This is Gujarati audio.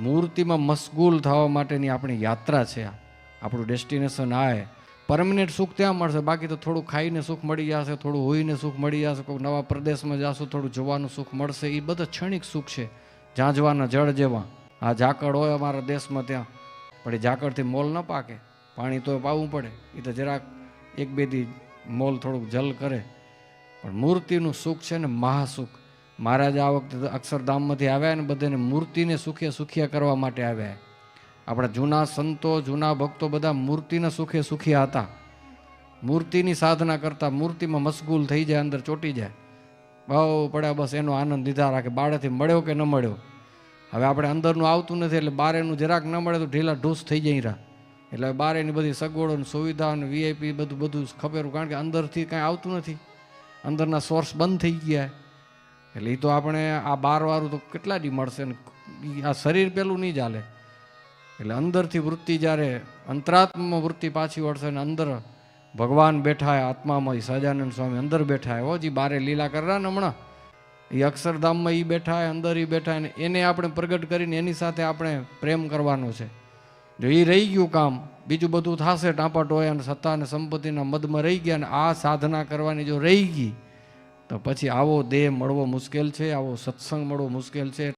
મૂર્તિમાં મશગુલ થવા માટેની આપણી યાત્રા છે આ. આપણું ડેસ્ટિનેશન આ પરમનેન્ટ સુખ ત્યાં મળશે. બાકી તો થોડું ખાઈને સુખ મળી જશે, થોડું હોઈને સુખ મળી જશે કોઈ નવા પ્રદેશમાં જાશું, થોડું જોવાનું સુખ મળશે. એ બધા ક્ષણિક સુખ છે. ઝાંઝવાના જળ જેવા. આ ઝાકળ હોય અમારા દેશમાં ત્યાં, પણ એ ઝાકળથી મોલ ન પાકે. પાણી તો પાવું પડે. એ તો જરાક એક બે દી મોલ થોડુંક જલ કરે. પણ મૂર્તિનું સુખ છે ને મહાસુખ. મહારાજ આ વખતે અક્ષરધામમાંથી આવ્યા ને બધાને મૂર્તિને સુખે સુખિયા કરવા માટે આવ્યા. આપણા જૂના સંતો, જૂના ભક્તો બધા મૂર્તિને સુખે સુખિયા હતા. મૂર્તિની સાધના કરતા મૂર્તિમાં મશગુલ થઈ જાય, અંદર ચોટી જાય. બહુ પડ્યા બસ એનો આનંદ લીધા, રાખે બાળેથી મળ્યો કે ન મળ્યો? હવે આપણે અંદરનું આવતું નથી એટલે બારેનું જરાક ન મળે તો ઢીલા ઢૂસ થઈ જાય રહ્યા એટલે બારેની બધી સગવડો ને સુવિધા અને વીઆઈપી બધું બધું ખબેરું કારણ કે અંદરથી કાંઈ આવતું નથી. અંદરના સોર્સ બંધ થઈ ગયા. એટલે એ તો આપણે આ બારવાળું તો કેટલા દી મળશે ને? આ શરીર પેલું નહીં ચાલે એટલે અંદરથી વૃત્તિ જ્યારે અંતરાત્મ વૃત્તિ પાછી વળશે ને અંદર ભગવાન બેઠા હોય આત્મામાં સહજાનંદ સ્વામી અંદર બેઠા હોય જે, બારે લીલા કરરા ને હમણાં? એ અક્ષરધામમાં એ બેઠા હોય અંદર એ બેઠા ને એને આપણે પ્રગટ કરીને એની સાથે આપણે પ્રેમ કરવાનો છે. જો એ રહી ગયું કામ, બીજું બધું થશે ટાંપટ હોય અને સત્તા અને સંપત્તિના મદમાં રહી ગયા અને આ સાધના કરવાની જો રહી ગઈ તો પછી આવો દેહ મળવો મુશ્કેલ છે આવો સત્સંગ મળવો મુશ્કેલ છે.